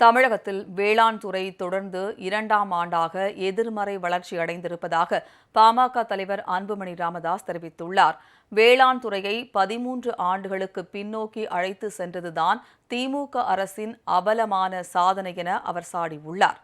தமிழகத்தில் வேளாண் துறை தொடர்ந்து இரண்டாம் ஆண்டாக எதிர்மறை வளர்ச்சி அடைந்திருப்பதாக பாமக தலைவர் அன்புமணி ராமதாஸ் தெரிவித்துள்ளார். வேளாண் துறையை பதிமூன்று ஆண்டுகளுக்கு பின்னோக்கி அழைத்து சென்றதுதான் திமுக அரசின் அபலமான சாதனை என அவர் சாடியுள்ளார்.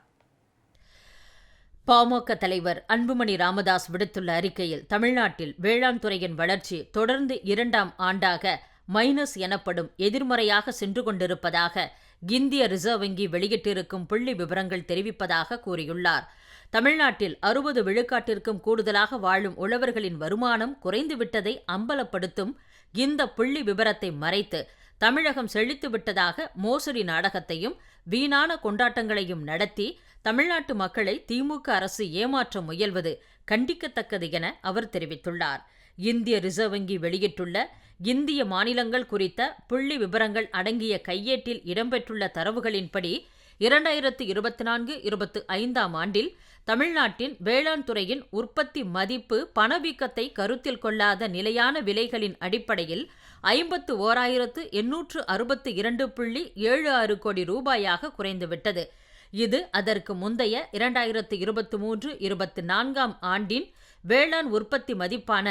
பாமக தலைவர் அன்புமணி ராமதாஸ் விடுத்துள்ள அறிக்கையில் தமிழ்நாட்டில் வேளாண் துறையின் வளர்ச்சி தொடர்ந்து இரண்டாம் ஆண்டாக மைனஸ் எனப்படும் எதிர்மறையாக சென்று கொண்டிருப்பதாக இந்திய ரிசர்வ் வங்கி வெளியிட்டிருக்கும் புள்ளி விவரங்கள் தெரிவிப்பதாக கூறியுள்ளார். தமிழ்நாட்டில் அறுபது விழுக்காட்டிற்கும் கூடுதலாக வாழும் உழவர்களின் வருமானம் குறைந்துவிட்டதை அம்பலப்படுத்தும் இந்த புள்ளி விவரத்தை மறைத்து தமிழகம் செழித்துவிட்டதாக மோசடி நாடகத்தையும் வீணான கொண்டாட்டங்களையும் நடத்தி தமிழ்நாட்டு மக்களை திமுக அரசு ஏமாற்ற முயல்வது கண்டிக்கத்தக்கது என அவர் தெரிவித்துள்ளார். இந்திய ரிசர்வ் வங்கி வெளியிட்டுள்ள இந்திய மாநிலங்கள் குறித்த புள்ளி விவரங்கள் அடங்கிய கையேட்டில் இடம்பெற்றுள்ள தரவுகளின்படி இரண்டாயிரத்து இருபத்தி நான்கு இருபத்தி ஐந்தாம் ஆண்டில் தமிழ்நாட்டின் வேளாண் துறையின் உற்பத்தி மதிப்பு பணவீக்கத்தை கருத்தில் கொள்ளாத நிலையான விலைகளின் அடிப்படையில் ஐம்பத்து ஓராயிரத்து எண்ணூற்று அறுபத்து இரண்டு புள்ளி ஏழு ஆறு கோடி ரூபாயாக குறைந்துவிட்டது. இது அதற்கு முந்தைய இரண்டாயிரத்து இருபத்தி மூன்று இருபத்தி நான்காம் ஆண்டின் வேளாண் உற்பத்தி மதிப்பான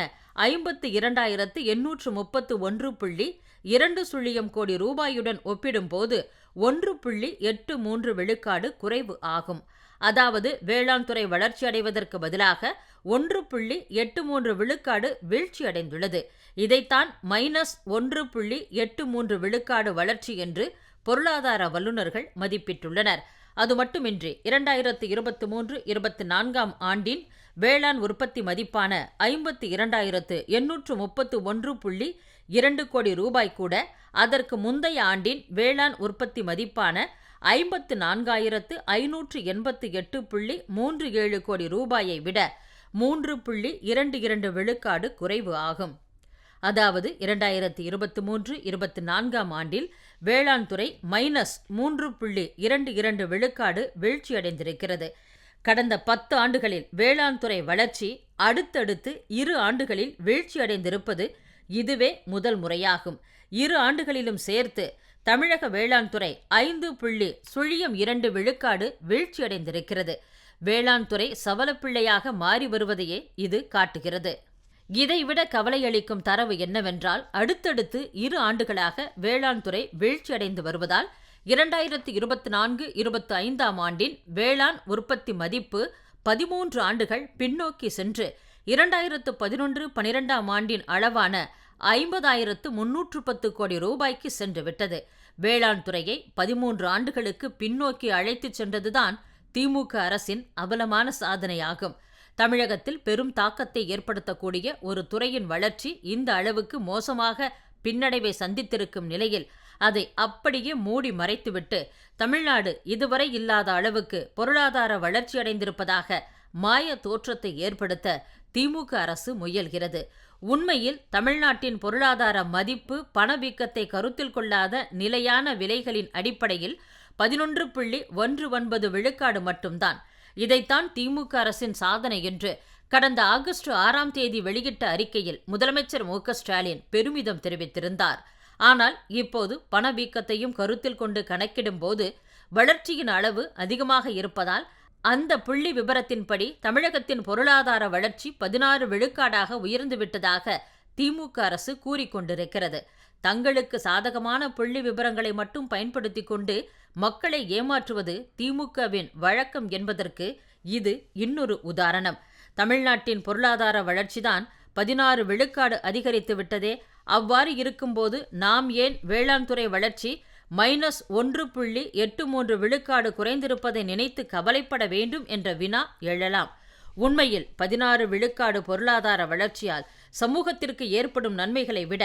ஐம்பத்து இரண்டாயிரத்து எண்ணூற்று முப்பத்து ஒன்று புள்ளி இரண்டு சுழியம் கோடி ரூபாயுடன் ஒப்பிடும்போது ஒன்று புள்ளி எட்டு மூன்று விழுக்காடு குறைவு ஆகும். அதாவது வேளாண் துறை வளர்ச்சியடைவதற்கு பதிலாக ஒன்று புள்ளி எட்டு மூன்று விழுக்காடு வீழ்ச்சியடைந்துள்ளது இதைத்தான் மைனஸ் ஒன்று புள்ளி எட்டு மூன்று விழுக்காடு வளர்ச்சி என்று பொருளாதார வல்லுநர்கள் மதிப்பிட்டுள்ளனர். அது மட்டுமின்றி இரண்டாயிரத்து இருபத்தி மூன்று இருபத்தி நான்காம் ஆண்டின் வேளாண் உற்பத்தி மதிப்பான ஐம்பத்தி இரண்டாயிரத்து எண்ணூற்று முப்பத்து ஒன்று புள்ளி இரண்டு கோடி ரூபாய் கூட அதற்கு முந்தைய ஆண்டின் வேளாண் உற்பத்தி மதிப்பான ஐம்பத்து நான்காயிரத்து ஐநூற்று எண்பத்து எட்டு புள்ளி மூன்று ஏழு கோடி ரூபாயை விட மூன்று புள்ளி இரண்டு இரண்டு விழுக்காடு குறைவு ஆகும். அதாவது இரண்டாயிரத்தி இருபத்தி மூன்று இருபத்தி நான்காம் ஆண்டில் வேளாண் துறை மைனஸ் மூன்று புள்ளி இரண்டு இரண்டு விழுக்காடு வீழ்ச்சியடைந்திருக்கிறது. கடந்த பத்து ஆண்டுகளில் வேளாண் துறை வளர்ச்சி அடுத்தடுத்து இரு ஆண்டுகளில் வீழ்ச்சியடைந்திருப்பது இதுவே முதல் முறையாகும். இரு ஆண்டுகளிலும் சேர்த்து தமிழக வேளாண் துறை ஐந்து புள்ளி சுழியம் இரண்டு விழுக்காடு வீழ்ச்சியடைந்திருக்கிறது வேளாண் துறை சவலப்பிள்ளையாக மாறி வருவதையே இது காட்டுகிறது. இதைவிட கவலையளிக்கும் தரவு என்னவென்றால் அடுத்தடுத்து இரு ஆண்டுகளாக வேளாண் துறை வீழ்ச்சியடைந்து வருவதால் இரண்டாயிரத்தி இருபத்தி நான்கு இருபத்தி ஐந்தாம் ஆண்டின் வேளாண் உற்பத்தி மதிப்பு பதிமூன்று ஆண்டுகள் பின்னோக்கி சென்று இரண்டாயிரத்து பதினொன்று பனிரெண்டாம் ஆண்டின் அளவான ஐம்பதாயிரத்து முன்னூற்று பத்து கோடி ரூபாய்க்கு சென்று விட்டது. வேளாண் துறையை பதிமூன்று ஆண்டுகளுக்கு பின்னோக்கி அழைத்துச் சென்றதுதான் திமுக அரசின் அபலமான சாதனையாகும். தமிழகத்தில் பெரும் தாக்கத்தை ஏற்படுத்தக்கூடிய ஒரு துறையின் வளர்ச்சி இந்த அளவுக்கு மோசமாக பின்னடைவை சந்தித்திருக்கும் நிலையில் அதை அப்படியே மூடி மறைத்துவிட்டு தமிழ்நாடு இதுவரை இல்லாத அளவுக்கு பொருளாதார வளர்ச்சியடைந்திருப்பதாக மாய தோற்றத்தை ஏற்படுத்த திமுக அரசு முயல்கிறது. உண்மையில் தமிழ்நாட்டின் பொருளாதார மதிப்பு பணவீக்கத்தை கருத்தில் கொள்ளாத நிலையான விலைகளின் அடிப்படையில் பதினொன்று புள்ளி ஒன்று ஒன்பது விழுக்காடு மட்டும்தான். இதைத்தான் திமுக அரசின் சாதனை என்று கடந்த ஆகஸ்ட் ஆறாம் தேதி வெளியிட்ட அறிக்கையில் முதலமைச்சர் மு ஸ்டாலின் பெருமிதம் தெரிவித்திருந்தார். ஆனால் இப்போது பணவீக்கத்தையும் கருத்தில் கொண்டு கணக்கிடும்போது வளர்ச்சியின் அளவு அதிகமாக இருப்பதால் அந்த புள்ளி விபரத்தின்படி தமிழகத்தின் பொருளாதார வளர்ச்சி பதினாறு விழுக்காடாக உயர்ந்துவிட்டதாக திமுக அரசு கூறிக்கொண்டிருக்கிறது தங்களுக்கு சாதகமான புள்ளி விபரங்களை மட்டும் பயன்படுத்தி கொண்டு மக்களை ஏமாற்றுவது திமுகவின் வழக்கம் என்பதற்கு இது இன்னொரு உதாரணம். தமிழ்நாட்டின் பொருளாதார வளர்ச்சிதான் பதினாறு விழுக்காடு அதிகரித்து விட்டதே. அவ்வாறு இருக்கும்போது நாம் ஏன் வேளாண் துறை வளர்ச்சி மைனஸ் ஒன்று புள்ளி எட்டு மூன்று விழுக்காடு குறைந்திருப்பதை நினைத்து கவலைப்பட வேண்டும் என்ற வினா எழலாம். உண்மையில் பதினாறு விழுக்காடு பொருளாதார வளர்ச்சியால் சமூகத்திற்கு ஏற்படும் நன்மைகளை விட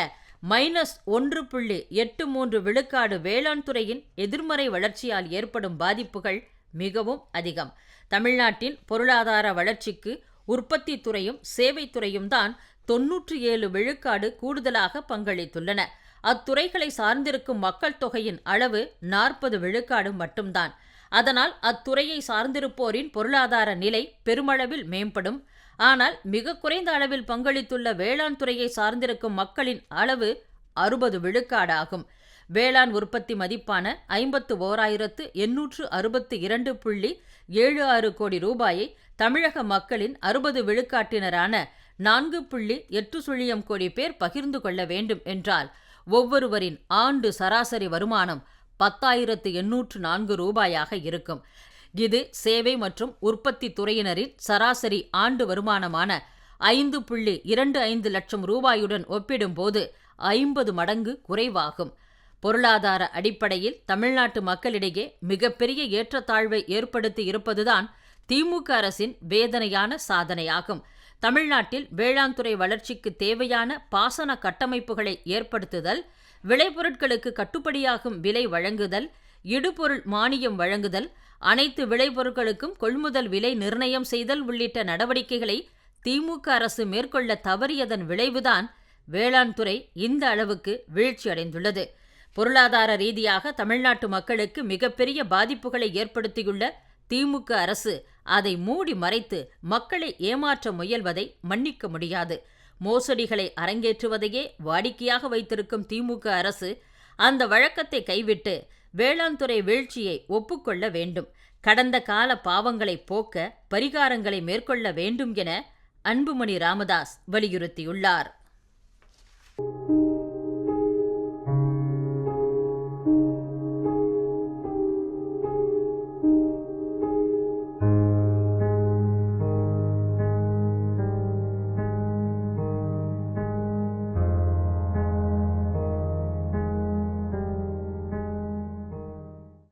மைனஸ் ஒன்று புள்ளி எட்டு மூன்று விழுக்காடு வேளாண் துறையின் எதிர்மறை வளர்ச்சியால் ஏற்படும் பாதிப்புகள் மிகவும் அதிகம். தமிழ்நாட்டின் பொருளாதார வளர்ச்சிக்கு உற்பத்தி துறையும் சேவைத்துறையும் தான் தொன்னூற்றி ஏழு விழுக்காடு கூடுதலாக பங்களித்துள்ளன. அத்துறைகளை சார்ந்திருக்கும் மக்கள் தொகையின் அளவு நாற்பது விழுக்காடு மட்டும்தான். அதனால் அத்துறையை சார்ந்திருப்போரின் பொருளாதார நிலை பெருமளவில் மேம்படும். ஆனால் மிக குறைந்த அளவில் பங்களித்துள்ள வேளாண் துறையை சார்ந்திருக்கும் மக்களின் அளவு அறுபது விழுக்காடாகும். வேளாண் உற்பத்தி மதிப்பான ஐம்பத்து ஓராயிரத்து எண்ணூற்று அறுபத்து இரண்டு புள்ளி ஏழு ஆறு கோடி ரூபாயை தமிழக மக்களின் அறுபது விழுக்காட்டினரான நான்கு புள்ளி எட்டு சுழியம் கோடி பேர் பகிர்ந்து கொள்ள வேண்டும் என்றால் ஒவ்வொருவரின் ஆண்டு சராசரி வருமானம் பத்தாயிரத்து எண்ணூற்று நான்கு ரூபாயாக இருக்கும். இது சேவை மற்றும் உற்பத்தி துறையினரின் சராசரி ஆண்டு வருமானமான ஐந்து புள்ளி இரண்டு ஐந்து லட்சம் ரூபாயுடன் ஒப்பிடும்போது ஐம்பது மடங்கு குறைவாகும். பொருளாதார அடிப்படையில் தமிழ்நாட்டு மக்களிடையே மிகப்பெரிய ஏற்றத்தாழ்வை ஏற்படுத்தி இருப்பதுதான் திமுக அரசின் வேதனையான சாதனையாகும். தமிழ்நாட்டில் வேளாண் துறை வளர்ச்சிக்கு தேவையான பாசன கட்டமைப்புகளை ஏற்படுத்துதல் விளைபொருட்களுக்கு கட்டுப்படியாகும் விலை வழங்குதல் இடுபொருள் மானியம் வழங்குதல் அனைத்து விளைபொருட்களுக்கும் கொள்முதல் விலை நிர்ணயம் செய்தல் உள்ளிட்ட நடவடிக்கைகளை திமுக அரசு மேற்கொள்ள தவறியதன் விளைவுதான் வேளாண் துறை இந்த அளவுக்கு வீழ்ச்சியடைந்துள்ளது. பொருளாதார ரீதியாக தமிழ்நாட்டு மக்களுக்கு மிகப்பெரிய பாதிப்புகளை ஏற்படுத்தியுள்ள திமுக அரசு அதை மூடி மறைத்து மக்களை ஏமாற்ற முயல்வதை மன்னிக்க முடியாது. மோசடிகளை அரங்கேற்றுவதையே வாடிக்கையாக வைத்திருக்கும் திமுக அரசு அந்த வழக்கத்தை கைவிட்டு வேளாண் துறை வீழ்ச்சியை ஒப்புக்கொள்ள வேண்டும். கடந்த கால பாவங்களை போக்க பரிகாரங்களை மேற்கொள்ள வேண்டும் என அன்புமணி ராமதாஸ் வலியுறுத்தியுள்ளார்.